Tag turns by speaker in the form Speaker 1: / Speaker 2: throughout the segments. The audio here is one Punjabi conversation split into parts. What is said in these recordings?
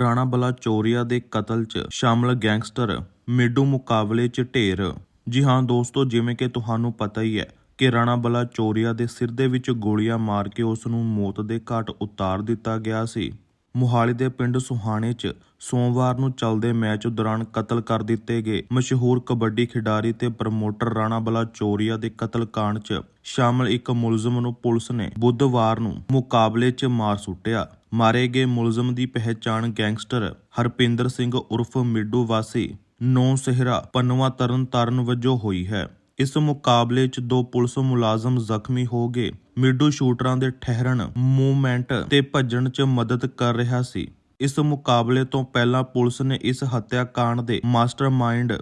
Speaker 1: ਰਾਣਾ ਬਲਾਚੌਰੀਆ ਦੇ ਕਤਲ 'ਚ ਸ਼ਾਮਲ ਗੈਂਗਸਟਰ ਮੇਡੂ ਮੁਕਾਬਲੇ 'ਚ ਢੇਰ। ਜੀ ਹਾਂ ਦੋਸਤੋ, ਜਿਵੇਂ ਕਿ ਤੁਹਾਨੂੰ ਪਤਾ ਹੀ ਹੈ ਕਿ ਰਾਣਾ ਬਲਾਚੌਰੀਆ ਦੇ ਸਿਰ ਦੇ ਵਿੱਚ ਗੋਲੀਆਂ ਮਾਰ ਕੇ ਉਸ ਨੂੰ ਮੌਤ ਦੇ ਘਾਟ ਉਤਾਰ ਦਿੱਤਾ ਗਿਆ ਸੀ। ਮੁਹਾਲੀ ਦੇ ਪਿੰਡ ਸੁਹਾਣੇ 'ਚ ਸੋਮਵਾਰ ਨੂੰ ਚੱਲਦੇ ਮੈਚ ਦੌਰਾਨ ਕਤਲ ਕਰ ਦਿੱਤੇ ਗਏ। ਮਸ਼ਹੂਰ ਕਬੱਡੀ ਖਿਡਾਰੀ ਤੇ ਪ੍ਰਮੋਟਰ ਰਾਣਾ ਬਲਾਚੌਰੀਆ ਦੇ ਕਤਲकांड 'ਚ ਸ਼ਾਮਲ ਇੱਕ ਮੁਲਜ਼ਮ ਨੂੰ ਪੁਲਿਸ ਨੇ ਬੁੱਧਵਾਰ ਨੂੰ ਮੁਕਾਬਲੇ 'ਚ ਮਾਰ ਸੁੱਟਿਆ। ਮਾਰੇ ਗਏ ਮੁਲਜ਼ਮ ਦੀ ਪਹਿਚਾਣ ਗੈਂਗਸਟਰ ਹਰਪਿੰਦਰ ਸਿੰਘ ਉਰਫ ਮਿੱਡੂ ਵਾਸੀ ਨੌ ਸਿਹਰਾ ਪਨਵਾ ਤਰਨ ਤਾਰਨ ਵਜੋਂ ਹੋਈ ਹੈ। ਇਸ ਮੁਕਾਬਲੇ 'ਚ ਦੋ ਪੁਲਿਸ ਮੁਲਾਜ਼ਮ ਜ਼ਖਮੀ ਹੋ ਗਏ। ਮਿੱਡੂ ਸ਼ੂਟਰਾਂ ਦੇ ਠਹਿਰਣ, ਮੂਵਮੈਂਟ ਤੇ ਭੱਜਣ 'ਚ ਮਦਦ ਕਰ ਰਿਹਾ ਸੀ। ਇਸ ਮੁਕਾਬਲੇ ਤੋਂ ਪਹਿਲਾਂ ਪੁਲਿਸ ਨੇ ਇਸ ਹੱਤਿਆਕਾਂਡ ਦੇ ਮਾਸਟਰਮਾਈਂਡ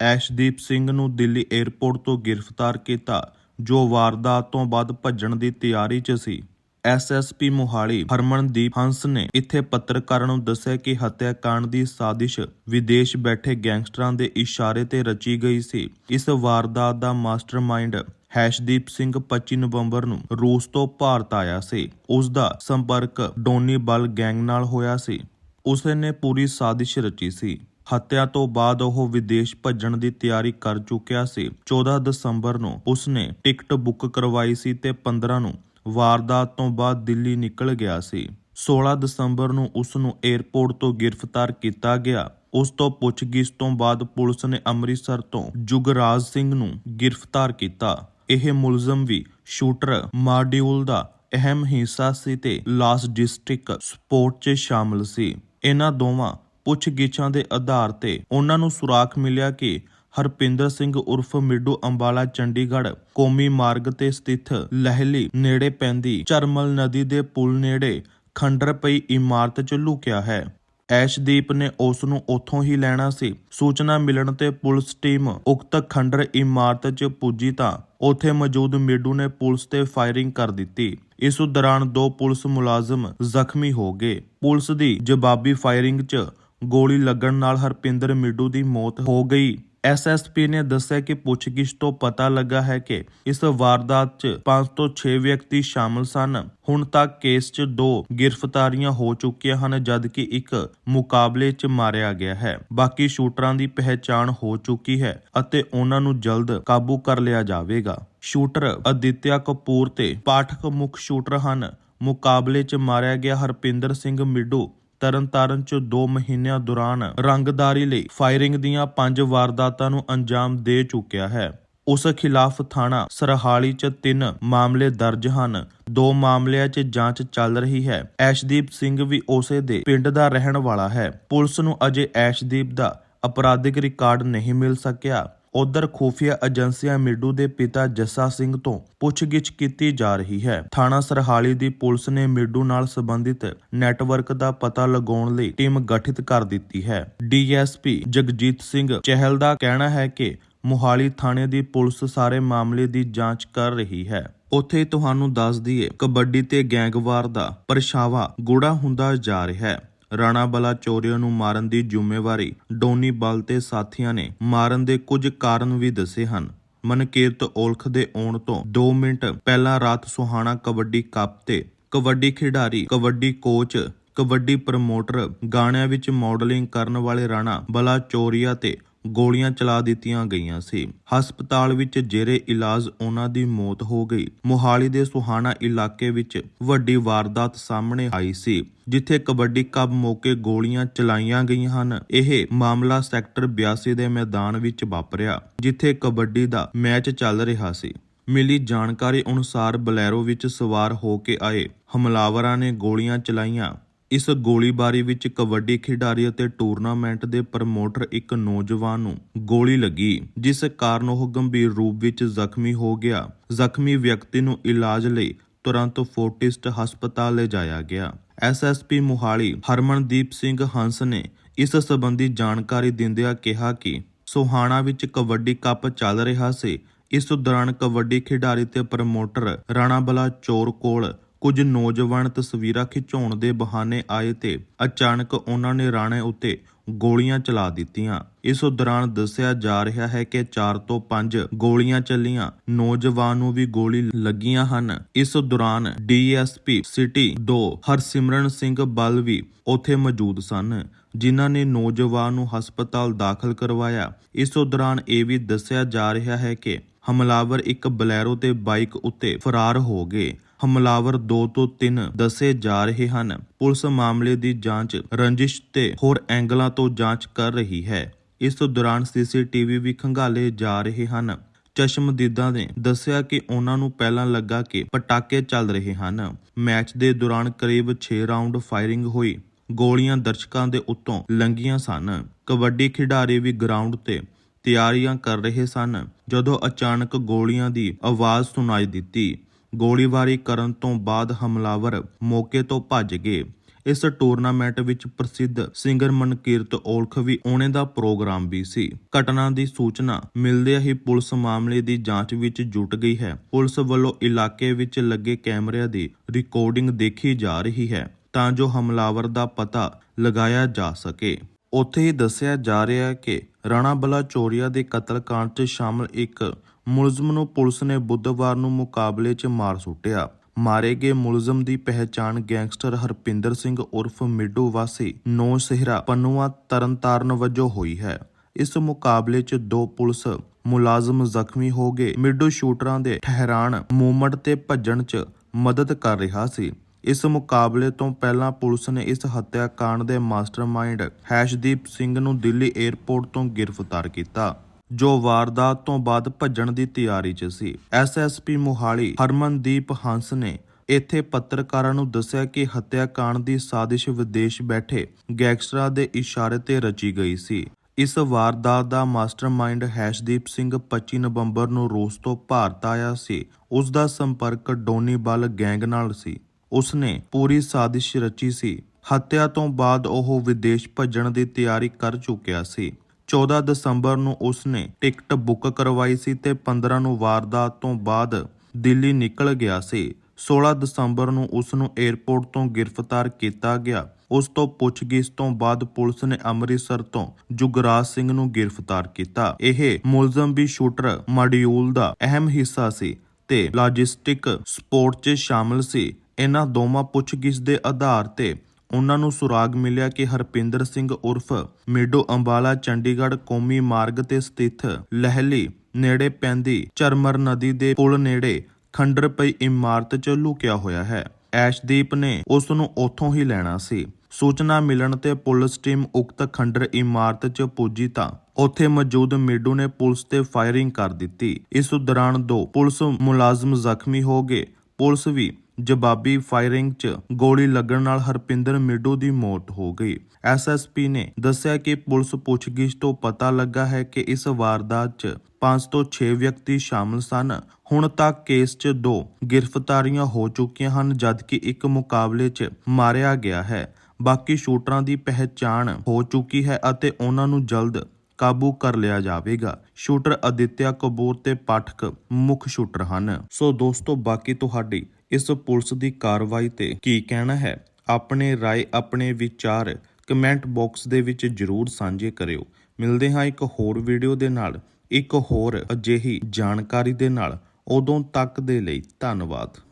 Speaker 1: ਐਸ਼ਦੀਪ ਸਿੰਘ ਨੂੰ ਦਿੱਲੀ 에ਅਰਪੋਰਟ ਤੋਂ ਗ੍ਰਿਫਤਾਰ ਕੀਤਾ, ਜੋ ਵਾਰਦਾਤ ਤੋਂ ਬਾਅਦ ਭੱਜਣ ਦੀ ਤਿਆਰੀ 'ਚ ਸੀ। ਐਸਐਸਪੀ ਮੋਹਾਲੀ ਹਰਮਨਦੀਪ ਹੰਸ ਨੇ ਇੱਥੇ ਪੱਤਰਕਾਰਾਂ ਨੂੰ ਦੱਸਿਆ ਕਿ ਹੱਤਿਆਕਾਂਡ ਦੀ ਸਾਜ਼ਿਸ਼ ਵਿਦੇਸ਼ ਬੈਠੇ ਗੈਂਗਸਟਰਾਂ ਦੇ ਇਸ਼ਾਰੇ ਤੇ ਰਚੀ ਗਈ ਸੀ। ਇਸ ਵਾਰਦਾਤ ਦਾ ਮਾਸਟਰਮਾਈਂਡ ਹੈਸ਼ਦੀਪ ਸਿੰਘ 25 ਨਵੰਬਰ ਨੂੰ ਰੂਸ ਤੋਂ ਭਾਰਤ ਆਇਆ ਸੀ। ਉਸ ਦਾ ਸੰਪਰਕ ਡੋਨੀ ਬਲ ਗੈਂਗ ਨਾਲ ਹੋਇਆ ਸੀ। ਉਸ ਨੇ ਪੂਰੀ ਸਾਜ਼ਿਸ਼ ਰਚੀ ਸੀ। ਹੱਤਿਆ ਤੋਂ ਬਾਅਦ ਉਹ ਵਿਦੇਸ਼ ਭੱਜਣ ਦੀ ਤਿਆਰੀ ਕਰ ਚੁੱਕਿਆ ਸੀ। 14 ਦਸੰਬਰ ਨੂੰ ਉਸ ਨੇ ਟਿਕਟ ਬੁੱਕ ਕਰਵਾਈ ਸੀ ਤੇ 15 ਨੂੰ ਵਾਰਦਾਤ ਤੋਂ ਬਾਅਦ ਦਿੱਲੀ ਨਿਕਲ ਗਿਆ ਸੀ। 16 ਦਸੰਬਰ ਨੂੰ ਉਸ ਨੂੰ 에ਅਰਪੋਰਟ ਤੋਂ ਗ੍ਰਿਫਤਾਰ ਕੀਤਾ ਗਿਆ। ਉਸ ਤੋਂ ਪੁੱਛਗਿੱਛ ਤੋਂ ਬਾਅਦ ਪੁਲਿਸ ਨੇ ਅੰਮ੍ਰਿਤਸਰ ਤੋਂ ਜੁਗਰਾਜ ਸਿੰਘ ਨੂੰ ਗ੍ਰਿਫਤਾਰ ਕੀਤਾ। ਇਹ ਮੁਲਜ਼ਮ ਵੀ ਸ਼ੂਟਰ ਮਾਡਿਊਲ ਦਾ ਅਹਿਮ ਹਿੱਸਾ ਸੀ ਤੇ ਲਾਸ ਡਿਸਟ੍ਰਿਕਟ ਸਪੋਰਟ 'ਚ ਸ਼ਾਮਲ ਸੀ। ਇਹਨਾਂ ਦੋਵਾਂ ਪੁੱਛਗਿੱਛਾਂ ਦੇ ਆਧਾਰ ਤੇ ਉਹਨਾਂ ਨੂੰ ਸੁਰਾਖ ਮਿਲਿਆ ਕਿ ਹਰਪਿੰਦਰ ਸਿੰਘ ਉਰਫ ਮਿੱਡੂ ਅੰਬਾਲਾ, ਚੰਡੀਗੜ੍ਹ, ਕੌਮੀ ਮਾਰਗ ਤੇ ਸਥਿਤ ਲਹਿਲੀ ਨੇੜੇ ਪੈਂਦੀ ਚਰਮਲ ਨਦੀ ਦੇ ਪੁਲ ਨੇੜੇ ਖੰਡਰ ਪਈ ਇਮਾਰਤ 'ਚ ਲੁਕਿਆ ਹੈ। ਐਸ਼ਦੀਪ ਨੇ ਉਸ ਨੂੰ ਉੱਥੋਂ ਹੀ ਲੈਣਾ ਸੀ। ਸੂਚਨਾ ਮਿਲਣ ਤੇ ਪੁਲਿਸ ਟੀਮ ਉਕਤ ਖੰਡਰ ਇਮਾਰਤ 'ਚ ਪੁੱਜੀ ਤਾਂ ਉੱਥੇ ਮੌਜੂਦ ਮਿੱਡੂ ਨੇ ਪੁਲਿਸ ਤੇ ਫਾਇਰਿੰਗ ਕਰ ਦਿੱਤੀ। ਇਸ ਦੌਰਾਨ ਦੋ ਪੁਲਿਸ ਮੁਲਾਜ਼ਮ ਜ਼ਖਮੀ ਹੋ ਗਏ। ਪੁਲਿਸ ਦੀ ਜਵਾਬੀ ਫਾਇਰਿੰਗ 'ਚ ਗੋਲੀ ਲੱਗਣ ਨਾਲ ਹਰਪਿੰਦਰ ਮਿੱਡੂ ਦੀ ਮੌਤ ਹੋ ਗਈ। ਐਸਐਸਪੀ ਨੇ ਦੱਸਿਆ ਕਿ ਪੁੱਛਗਿੱਛ ਤੋਂ ਪਤਾ ਲੱਗਾ ਹੈ ਕਿ ਇਸ ਵਾਰਦਾਤ 'ਚ 5 ਤੋਂ 6 ਵਿਅਕਤੀ ਸ਼ਾਮਲ ਸਨ। ਹੁਣ ਤੱਕ ਕੇਸ 'ਚ ਦੋ ਗ੍ਰਿਫਤਾਰੀਆਂ ਹੋ ਚੁੱਕੀਆਂ ਹਨ, ਜਦਕਿ ਇੱਕ ਮੁਕਾਬਲੇ 'ਚ ਮਾਰਿਆ ਗਿਆ ਹੈ। ਬਾਕੀ ਸ਼ੂਟਰਾਂ ਦੀ ਪਹਿਚਾਣ ਹੋ ਚੁੱਕੀ ਹੈ ਅਤੇ ਉਹਨਾਂ ਨੂੰ ਜਲਦ ਕਾਬੂ ਕਰ ਲਿਆ ਜਾਵੇਗਾ। ਸ਼ੂਟਰ ਅਦਿੱਤਿਆ ਕਪੂਰ ਤੇ ਪਾਠਕ ਮੁੱਖ ਸ਼ੂਟਰ ਹਨ। ਮੁਕਾਬਲੇ 'ਚ ਮਾਰਿਆ ਗਿਆ ਹਰਪਿੰਦਰ ਸਿੰਘ ਮਿੱਡੂ ਤਰਨਤਾਰਨ ਚ 2 ਮਹੀਨਿਆਂ ਦੌਰਾਨ ਰੰਗਦਾਰੀ ਲਈ ਫਾਇਰਿੰਗ ਦੀਆਂ 5 ਵਾਰਦਾਤਾਂ ਨੂੰ ਅੰਜਾਮ ਦੇ ਚੁੱਕਿਆ ਹੈ। ਉਸ ਖਿਲਾਫ ਥਾਣਾ ਸਰਹਾਲੀ ਚ ਤਿੰਨ ਮਾਮਲੇ ਦਰਜ ਹਨ। ਦੋ ਮਾਮਲਿਆਂ 'ਚ ਜਾਂਚ ਚੱਲ ਰਹੀ ਹੈ। ਐਸ਼ਦੀਪ ਸਿੰਘ ਵੀ ਉਸੇ ਦੇ ਪਿੰਡ ਦਾ ਰਹਿਣ ਵਾਲਾ ਹੈ। ਪੁਲਿਸ ਨੂੰ ਅਜੇ ਐਸ਼ਦੀਪ ਦਾ ਅਪਰਾਧਿਕ ਰਿਕਾਰਡ ਨਹੀਂ ਮਿਲ ਸਕਿਆ। ਉਧਰ ਖੂਫੀਆ ਏਜੰਸੀਆਂ ਮਿੱਡੂ ਦੇ ਪਿਤਾ ਜੱਸਾ ਸਿੰਘ ਤੋਂ ਪੁੱਛਗਿੱਛ ਕੀਤੀ ਜਾ ਰਹੀ ਹੈ। ਥਾਣਾ ਸਰਹਾਲੀ ਦੀ ਪੁਲਿਸ ਨੇ ਮਿੱਡੂ ਨਾਲ ਸੰਬੰਧਿਤ ਨੈਟਵਰਕ ਦਾ ਪਤਾ ਲਗਾਉਣ ਲਈ ਟੀਮ ਗਠਿਤ ਕਰ ਦਿੱਤੀ ਹੈ। ਡੀਐਸਪੀ ਜਗਜੀਤ ਸਿੰਘ ਚਹਿਲ ਦਾ ਕਹਿਣਾ ਹੈ ਕਿ ਮੁਹਾਲੀ ਥਾਣੇ ਦੀ ਪੁਲਿਸ ਸਾਰੇ ਮਾਮਲੇ ਦੀ ਜਾਂਚ ਕਰ ਰਹੀ ਹੈ। ਉੱਥੇ ਤੁਹਾਨੂੰ ਦੱਸ ਦਈਏ, ਕਬੱਡੀ ਤੇ ਗੈਂਗਵਾਰ ਦਾ ਪਰਛਾਵਾ ਗੂੜਾ ਹੁੰਦਾ ਜਾ ਰਿਹਾ ਹੈ। ਰਾਣਾ ਬਲਾਚੌਰੀਆ ਨੂੰ ਮਾਰਨ ਦੀ ਜ਼ਿੰਮੇਵਾਰੀ ਡੋਨੀ ਬਲ ਤੇ ਸਾਥੀਆਂ ਨੇ ਮਾਰਨ ਦੇ ਕੁਝ ਕਾਰਨ ਵੀ ਦੱਸੇ ਹਨ। ਮਨਕੀਰਤ ਔਲਖ ਦੇ ਆਉਣ ਤੋਂ 2 ਮਿੰਟ ਪਹਿਲਾਂ ਰਾਤ ਸੁਹਾਣਾ ਕਬੱਡੀ ਕੱਪ ਤੇ ਕਬੱਡੀ ਖਿਡਾਰੀ, ਕਬੱਡੀ ਕੋਚ, ਕਬੱਡੀ ਪ੍ਰਮੋਟਰ ਗਾਣਿਆਂ ਵਿੱਚ ਮਾਡਲਿੰਗ ਕਰਨ ਵਾਲੇ ਰਾਣਾ ਬਲਾਚੌਰੀਆ ਤੇ ਗੋਲੀਆਂ ਚਲਾ ਦਿੱਤੀਆਂ ਗਈਆਂ ਸੀ। ਹਸਪਤਾਲ ਵਿੱਚ ਜੇਰੇ ਇਲਾਜ ਉਹਨਾਂ ਦੀ ਮੌਤ ਹੋ ਗਈ। ਮੋਹਾਲੀ ਦੇ ਸੁਹਾਣਾ ਇਲਾਕੇ ਵਿੱਚ ਵੱਡੀ ਵਾਰਦਾਤ ਸਾਹਮਣੇ ਆਈ ਸੀ, ਜਿੱਥੇ ਕਬੱਡੀ ਕੱਪ ਮੌਕੇ ਗੋਲੀਆਂ ਚਲਾਈਆਂ ਗਈਆਂ ਹਨ। ਇਹ ਮਾਮਲਾ ਸੈਕਟਰ 82 ਦੇ ਮੈਦਾਨ ਵਿੱਚ ਵਾਪਰਿਆ, ਜਿੱਥੇ ਕਬੱਡੀ ਦਾ ਮੈਚ ਚੱਲ ਰਿਹਾ ਸੀ। ਮਿਲੀ ਜਾਣਕਾਰੀ ਅਨੁਸਾਰ ਬਲੈਰੋ ਵਿੱਚ ਸਵਾਰ ਹੋ ਕੇ ਆਏ। ਹਮਲਾਵਰਾਂ ਨੇ ਗੋਲੀਆਂ ਚਲਾਈਆਂ। ਇਸ ਗੋਲੀਬਾਰੀ ਵਿੱਚ ਕਬੱਡੀ ਖਿਡਾਰੀ ਅਤੇ ਟੂਰਨਾਮੈਂਟ ਦੇ ਪ੍ਰਮੋਟਰ ਇੱਕ ਨੌਜਵਾਨ ਨੂੰ ਗੋਲੀ ਲੱਗੀ, ਜਿਸ ਕਾਰਨ ਉਹ ਗੰਭੀਰ ਰੂਪ ਵਿੱਚ ਜ਼ਖਮੀ ਹੋ ਗਿਆ। ਜ਼ਖਮੀ ਵਿਅਕਤੀ ਨੂੰ ਇਲਾਜ ਲਈ ਤੁਰੰਤ ਫੋਰਟਿਸਟ ਹਸਪਤਾਲ ਲਿਜਾਇਆ ਗਿਆ। ਐਸਐਸਪੀ ਮੁਹਾਲੀ ਹਰਮਨਦੀਪ ਸਿੰਘ ਹੰਸ ਨੇ ਇਸ ਸੰਬੰਧੀ ਜਾਣਕਾਰੀ ਦਿੰਦਿਆਂ ਕਿਹਾ ਕਿ ਸੋਹਾਣਾ ਵਿੱਚ ਕਬੱਡੀ ਕੱਪ ਚੱਲ ਰਿਹਾ ਸੀ। ਇਸ ਦੌਰਾਨ ਕਬੱਡੀ ਖਿਡਾਰੀ ਤੇ ਪ੍ਰਮੋਟਰ ਰਾਣਾ ਬਲਾ ਚੋਰ ਕੋਲ ਕੁਝ ਨੌਜਵਾਨ ਤਸਵੀਰਾਂ ਖਿਚਾਉਣ ਦੇ ਬਹਾਨੇ ਆਏ ਤੇ ਅਚਾਨਕ ਉਹਨਾਂ ਨੇ ਰਾਣੇ ਉੱਤੇ ਗੋਲੀਆਂ ਚਲਾ ਦਿੱਤੀਆਂ। ਇਸ ਦੌਰਾਨ ਦੱਸਿਆ ਜਾ ਰਿਹਾ ਹੈ ਕਿ 4 ਤੋਂ 5 ਗੋਲੀਆਂ ਚੱਲੀਆਂ। ਨੌਜਵਾਨ ਨੂੰ ਵੀ ਗੋਲੀ ਲੱਗੀਆਂ ਹਨ। ਇਸ ਦੌਰਾਨ ਡੀਐਸਪੀ ਸਿਟੀ 2 ਹਰਸਿਮਰਨ ਸਿੰਘ ਬਲ ਵੀ ਉੱਥੇ ਮੌਜੂਦ ਸਨ, ਜਿਨ੍ਹਾਂ ਨੇ ਨੌਜਵਾਨ ਨੂੰ ਹਸਪਤਾਲ ਦਾਖਲ ਕਰਵਾਇਆ। ਇਸ ਦੌਰਾਨ ਇਹ ਵੀ ਦੱਸਿਆ ਜਾ ਰਿਹਾ ਹੈ ਕਿ ਹਮਲਾਵਰ ਇੱਕ ਬਲੈਰੋ ਤੇ ਬਾਈਕ ਉੱਤੇ ਫਰਾਰ ਹੋ ਗਏ। ਹਮਲਾਵਰ 2 ਤੋਂ 3 ਦੱਸੇ ਜਾ ਰਹੇ ਹਨ। ਪੁਲਿਸ ਮਾਮਲੇ ਦੀ ਜਾਂਚ ਰੰਜਿਸ਼ ਤੇ ਹੋਰ ਐਂਗਲਾਂ ਤੋਂ ਜਾਂਚ ਕਰ ਰਹੀ ਹੈ। ਇਸ ਦੌਰਾਨ ਸੀਸੀਟੀਵੀ ਵੀ ਖੰਗਾਲੇ ਜਾ ਰਹੇ ਹਨ। ਚਸ਼ਮਦੀਦਾਂ ਨੇ ਦੱਸਿਆ ਕਿ ਉਹਨਾਂ ਨੂੰ ਪਹਿਲਾਂ ਲੱਗਾ ਕਿ ਪਟਾਕੇ ਚੱਲ ਰਹੇ ਹਨ। ਮੈਚ ਦੇ ਦੌਰਾਨ ਕਰੀਬ 6 ਰਾਉਂਡ ਫਾਇਰਿੰਗ ਹੋਈ। ਗੋਲੀਆਂ ਦਰਸ਼ਕਾਂ ਦੇ ਉੱਤੋਂ ਲੰਘੀਆਂ ਸਨ। ਕਬੱਡੀ ਖਿਡਾਰੀ ਵੀ ਗਰਾਊਂਡ ਤੇ ਤਿਆਰੀਆਂ ਕਰ ਰਹੇ ਸਨ। ਜਦੋਂ ਅਚਾਨਕ ਗੋਲੀਆਂ ਦੀ ਆਵਾਜ਼ ਸੁਣਾਈ ਦਿੱਤੀ ਗੋਲੀਬਾਰੀ ਕਰਨ ਤੋਂ ਬਾਅਦ ਹਮਲਾਵਰ ਮੌਕੇ ਤੋਂ ਭੱਜ ਗਏ। ਇਸ ਟੂਰਨਾਮੈਂਟ ਵਿੱਚ ਪ੍ਰਸਿੱਧ ਸਿੰਗਰ ਮਨਕੀਰਤ ਔਲਖ ਵੀ ਆਉਣੇ ਦਾ ਪ੍ਰੋਗਰਾਮ ਵੀ ਸੀ। ਘਟਨਾ ਦੀ ਸੂਚਨਾ ਮਿਲਦਿਆਂ ਹੀ ਪੁਲਿਸ ਮਾਮਲੇ ਦੀ ਜਾਂਚ ਵਿੱਚ ਜੁਟ ਗਈ ਹੈ। ਪੁਲਿਸ ਵੱਲੋਂ ਇਲਾਕੇ ਵਿੱਚ ਲੱਗੇ ਕੈਮਰਿਆਂ ਦੀ ਰਿਕਾਰਡਿੰਗ ਦੇਖੀ ਜਾ ਰਹੀ ਹੈ ਤਾਂ ਜੋ ਹਮਲਾਵਰ ਦਾ ਪਤਾ ਲਗਾਇਆ ਜਾ ਸਕੇ। ਉੱਥੇ ਹੀ ਦੱਸਿਆ ਜਾ ਰਿਹਾ ਹੈ ਕਿ ਰਾਣਾ ਬਲਾ ਚੋਰੀਆ ਦੇ ਕਤਲकांड 'ਚ ਸ਼ਾਮਲ ਇੱਕ ਮੁਲਜ਼ਮ ਨੂੰ ਪੁਲਿਸ ਨੇ ਬੁੱਧਵਾਰ ਨੂੰ ਮੁਕਾਬਲੇ 'ਚ ਮਾਰ ਸੁੱਟਿਆ। ਮਾਰੇ ਗਏ ਮੁਲਜ਼ਮ ਦੀ ਪਹਿਚਾਣ ਗੈਂਗਸਟਰ ਹਰਪਿੰਦਰ ਸਿੰਘ ਉਰਫ ਮਿੱਡੂ ਵਾਸੀ ਨੌ ਸਿਹਰਾ ਪੰਨੂਆ ਤਰਨਤਾਰਨ ਵਜੋਂ ਹੋਈ ਹੈ। ਇਸ ਮੁਕਾਬਲੇ 'ਚ ਦੋ ਪੁਲਿਸ ਮੁਲਾਜ਼ਮ ਜ਼ਖਮੀ ਹੋ ਗਏ। ਮਿੱਡੂ ਸ਼ੂਟਰਾਂ ਦੇ ਠਹਿਰਾਣ ਮੂਵਮੈਂਟ ਤੇ ਭੱਜਣ 'ਚ ਮਦਦ ਕਰ ਰਿਹਾ ਸੀ। ਇਸ ਮੁਕਾਬਲੇ ਤੋਂ ਪਹਿਲਾਂ ਪੁਲਿਸ ਨੇ ਇਸ ਹੱਤਿਆਕਾਂਡ ਦੇ ਮਾਸਟਰਮਾਈਂਡ ਹੈਸ਼ਦੀਪ ਸਿੰਘ ਨੂੰ ਦਿੱਲੀ 에ਅਰਪੋਰਟ ਤੋਂ ਗ੍ਰਿਫਤਾਰ ਕੀਤਾ। ਜੋ ਵਾਰਦਾਤ ਤੋਂ ਬਾਅਦ ਭੱਜਣ ਦੀ ਤਿਆਰੀ 'ਚ ਸੀ। ਐਸਐਸਪੀ ਮੋਹਾਲੀ ਹਰਮਨਦੀਪ ਹੰਸ ਨੇ ਇੱਥੇ ਪੱਤਰਕਾਰਾਂ ਨੂੰ ਦੱਸਿਆ ਕਿ ਹੱਤਿਆਕਾਂਡ ਦੀ ਸਾਜ਼ਿਸ਼ ਵਿਦੇਸ਼ ਬੈਠੇ ਗੈਂਗਸਟਰਾਂ ਦੇ ਇਸ਼ਾਰੇ ਤੇ ਰਚੀ ਗਈ ਸੀ। ਇਸ ਵਾਰਦਾਤ ਦਾ ਮਾਸਟਰਮਾਈਂਡ ਹੈਸ਼ਦੀਪ ਸਿੰਘ 25 ਨਵੰਬਰ ਨੂੰ ਰੂਸ ਤੋਂ ਭਾਰਤ ਆਇਆ ਸੀ। ਉਸ ਦਾ ਸੰਪਰਕ ਡੋਨੀਬਲ ਗੈਂਗ ਨਾਲ ਸੀ। ਉਸਨੇ ਪੂਰੀ ਸਾਜ਼ਿਸ਼ ਰਚੀ ਸੀ। ਹੱਤਿਆ ਤੋਂ ਬਾਅਦ ਉਹ ਵਿਦੇਸ਼ ਭੱਜਣ ਦੀ ਤਿਆਰੀ ਕਰ ਚੁੱਕਿਆ ਸੀ। 14 ਦਸੰਬਰ ਨੂੰ ਉਸਨੇ ਟਿਕਟ ਬੁੱਕ ਕਰਵਾਈ ਸੀ ਤੇ 15 ਨੂੰ ਵਾਰਦਾਤ ਤੋਂ ਬਾਅਦ ਦਿੱਲੀ ਨਿਕਲ ਗਿਆ ਸੀ। 16 ਦਸੰਬਰ ਨੂੰ ਉਸ ਨੂੰ 에ਅਰਪੋਰਟ ਤੋਂ ਗ੍ਰਿਫਤਾਰ ਕੀਤਾ ਗਿਆ। ਉਸ ਤੋਂ ਪੁੱਛਗਿੱਛ ਤੋਂ ਬਾਅਦ ਪੁਲਿਸ ਨੇ ਅੰਮ੍ਰਿਤਸਰ ਤੋਂ ਜੁਗਰਾਜ ਸਿੰਘ ਨੂੰ ਗ੍ਰਿਫਤਾਰ ਕੀਤਾ। ਇਹ ਮੁਲਜ਼ਮ ਵੀ ਸ਼ੂਟਰ, ਮਾਡਿਊਲ ਦਾ ਅਹਿਮ ਹਿੱਸਾ ਸੀ ਤੇ ਲੌਜਿਸਟਿਕ ਸਪੋਰਟ 'ਚ ਸ਼ਾਮਲ ਸੀ। ਇਹਨਾਂ ਦੋਵਾਂ ਪੁੱਛਗਿੱਛ ਦੇ ਆਧਾਰ ਤੇ ਉਹਨਾਂ ਨੂੰ ਸੁਰਾਗ ਮਿਲਿਆ ਕਿ ਹਰਪਿੰਦਰ ਸਿੰਘ ਉਰਫ ਮੇਡੋ ਅੰਬਾਲਾ, ਚੰਡੀਗੜ੍ਹ ਕੌਮੀ ਮਾਰਗ ਤੇ ਸਥਿਤ ਲਹਿਲੀ ਨੇੜੇ ਪੈਂਦੀ ਚਰਮਰ ਨਦੀ ਦੇ ਪੁਲ ਨੇੜੇ ਖੰਡਰ ਪਈ ਇਮਾਰਤ 'ਚ ਲੁਕਿਆ ਹੋਇਆ ਹੈ। ਐਸ਼ਦੀਪ ਨੇ ਉਸ ਨੂੰ ਉੱਥੋਂ ਹੀ ਲੈਣਾ ਸੀ। ਸੂਚਨਾ ਮਿਲਣ ਤੇ ਪੁਲਿਸ ਟੀਮ ਉਕਤ ਖੰਡਰ ਇਮਾਰਤ 'ਚ ਪੁੱਜੀ ਤਾਂ ਉੱਥੇ ਮੌਜੂਦ ਮੇਡੂ ਨੇ ਪੁਲਿਸ ਤੇ ਫਾਇਰਿੰਗ ਕਰ ਦਿੱਤੀ। ਇਸ ਦੌਰਾਨ ਦੋ ਪੁਲਿਸ ਮੁਲਾਜ਼ਮ ਜ਼ਖਮੀ ਹੋ ਗਏ। ਪੁਲਿਸ ਵੀ ਜਵਾਬੀ ਫਾਇਰਿੰਗ 'ਚ ਗੋਲੀ ਲੱਗਣ ਨਾਲ ਹਰਪਿੰਦਰ ਮਿੱਡੂ ਦੀ ਮੌਤ ਹੋ ਗਈ। ਐਸਐਸਪੀ ਨੇ ਦੱਸਿਆ ਕਿ ਪੁਲਿਸ ਪੁੱਛਗਿੱਛ ਤੋਂ ਪਤਾ ਲੱਗਾ ਹੈ ਕਿ ਇਸ ਵਾਰਦਾਤ 'ਚ 5 ਤੋਂ 6 ਵਿਅਕਤੀ ਸ਼ਾਮਲ ਸਨ। ਹੁਣ ਤੱਕ ਕੇਸ 'ਚ ਦੋ ਗ੍ਰਿਫਤਾਰੀਆਂ ਹੋ ਚੁੱਕੀਆਂ ਹਨ, ਜਦਕਿ ਇੱਕ ਮੁਕਾਬਲੇ 'ਚ ਮਾਰਿਆ ਗਿਆ ਹੈ। ਬਾਕੀ ਸ਼ੂਟਰਾਂ ਦੀ ਪਹਿਚਾਣ ਹੋ ਚੁੱਕੀ ਹੈ ਅਤੇ ਉਹਨਾਂ ਨੂੰ ਜਲਦ ਕਾਬੂ ਕਰ ਲਿਆ ਜਾਵੇਗਾ। ਸ਼ੂਟਰ ਅਦਿੱਤਿਆ ਕਪੂਰ ਤੇ ਪਾਠਕ ਮੁੱਖ ਸ਼ੂਟਰ ਹਨ। ਸੋ ਦੋਸਤੋ, ਬਾਕੀ ਤੁਹਾਡੀ ਇਸ ਪੁਲਿਸ ਦੀ ਕਾਰਵਾਈ ਤੇ ਕੀ ਕਹਿਣਾ ਹੈ? ਆਪਣੇ ਰਾਏ, ਆਪਣੇ ਵਿਚਾਰ ਕਮੈਂਟ ਬਾਕਸ ਦੇ ਵਿੱਚ ਜਰੂਰ ਸਾਂਝੇ ਕਰਿਓ। ਮਿਲਦੇ ਹਾਂ ਇੱਕ ਹੋਰ ਵੀਡੀਓ ਦੇ ਨਾਲ। ਇੱਕ ਹੋਰ ਅਜਿਹੀ ਜਾਣਕਾਰੀ ਦੇ ਨਾਲ। ਉਦੋਂ ਤੱਕ ਦੇ ਲਈ ਧੰਨਵਾਦ।